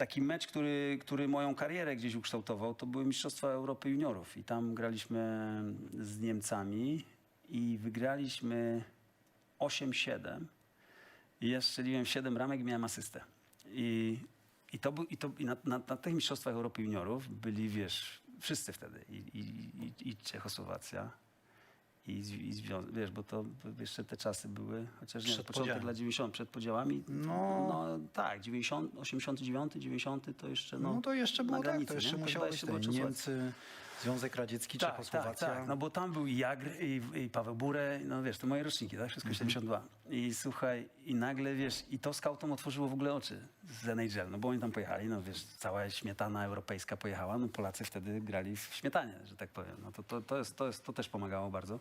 taki mecz, który, który moją karierę gdzieś ukształtował, to były Mistrzostwa Europy Juniorów. I tam graliśmy z Niemcami i wygraliśmy 8-7. I ja strzeliłem 7 ramek i miałem asystę. I, i, to był, i, to, i na, na, na tych Mistrzostwach Europy Juniorów byli, wiesz, wszyscy wtedy. I, i, i, i Czechosłowacja. I, i zwią- wiesz, bo to jeszcze te czasy były, chociaż nie, Przed początek podziałem. lat 90 przed podziałami. No. no tak, 90, 89, 90 to jeszcze no, No, to jeszcze było na tak, granicy, to jeszcze nie? musiało być Czechosłowacja. Niemcy, Związek Radziecki, Tak, tak, Czechosłowacja. tak, no bo tam był i Jagr, i, i Paweł Bure, no wiesz, to moje roczniki, tak? Wszystko 72. I słuchaj, i nagle, wiesz, i to skautom otworzyło w ogóle oczy z NHL, no bo oni tam pojechali, no wiesz, cała śmietana europejska pojechała, no Polacy wtedy grali w śmietanie, że tak powiem. No to, to, to, jest, to, jest, to też pomagało bardzo.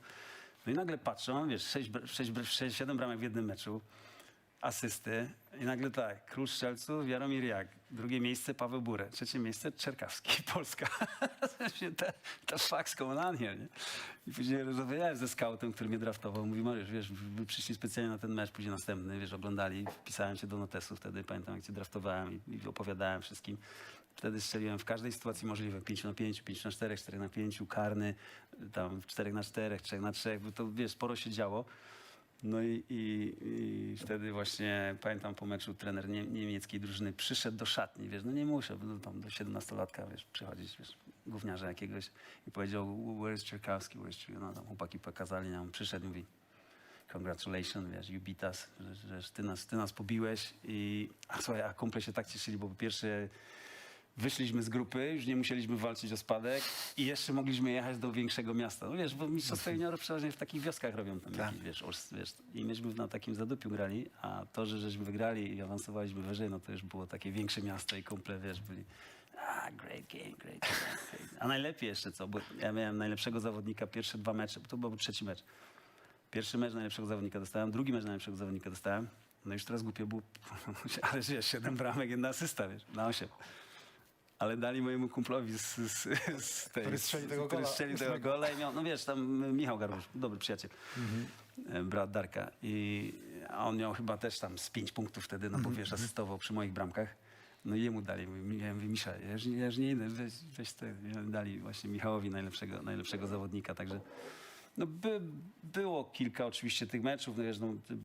No i nagle patrzą, wiesz, 6, 6, 6, 7 bramek w jednym meczu, asysty i nagle tak, król strzelców Jaromir Jak, drugie miejsce Paweł Burę, trzecie miejsce Czerkawski, Polska. going on here, nie? I później rozmawiałem ze scoutem, który mnie draftował, mówi Mariusz, wiesz, wy przyszli specjalnie na ten mecz, później następny, wiesz, oglądali, wpisałem się do notesu wtedy, pamiętam jak cię draftowałem i, i opowiadałem wszystkim. Wtedy strzeliłem w każdej sytuacji możliwej, 5 na 5, 5 na 4, 4 na 5, karny, tam 4 na 4, 3 na 3, bo to wiesz, sporo się działo. No i, i, i wtedy właśnie pamiętam po meczu trener nie, niemieckiej drużyny przyszedł do szatni, wiesz, no nie muszę, bo tam do 17-latka, wiesz, przychodzić, wiesz, gówniarza jakiegoś i powiedział, where is Czerkawski, where is Czerkawski? No tam chłopaki pokazali nam, przyszedł i mówi, congratulations, wiesz, you beat us, że, że ty, nas, ty nas pobiłeś i, a słuchaj, a kumple się tak cieszyli, bo po pierwsze wyszliśmy z grupy, już nie musieliśmy walczyć o spadek i jeszcze mogliśmy jechać do większego miasta. No wiesz, bo mistrzostwa juniorów przeważnie w takich wioskach robią tam jakieś, wiesz, wiesz, i myśmy na takim zadupiu grali, a to, że żeśmy wygrali i awansowaliśmy wyżej, no to już było takie większe miasto i kumple, wiesz, byli a, great game, great game. A najlepiej jeszcze co, bo ja miałem najlepszego zawodnika pierwsze dwa mecze, bo to był trzeci mecz. Pierwszy mecz najlepszego zawodnika dostałem, drugi mecz najlepszego zawodnika dostałem. No już teraz głupio było, ale wiesz, siedem bramek, jedna asysta, wiesz, na osiem. Ale dali mojemu kumplowi z, z, z tej... Który strzeli tego gola. strzelił tego gola i miał, no wiesz, tam Michał Garbusz, dobry przyjaciel, e, brat Darka. I a on miał chyba też tam z pięć punktów wtedy, no bo wiesz, asystował przy moich bramkach. No i jemu dali, ja mówię Misza, ja już, nie- ja już nie idę, weź, weź. I Dali właśnie Michałowi najlepszego, najlepszego zawodnika, także no by, było kilka oczywiście tych meczów, no wiesz, no,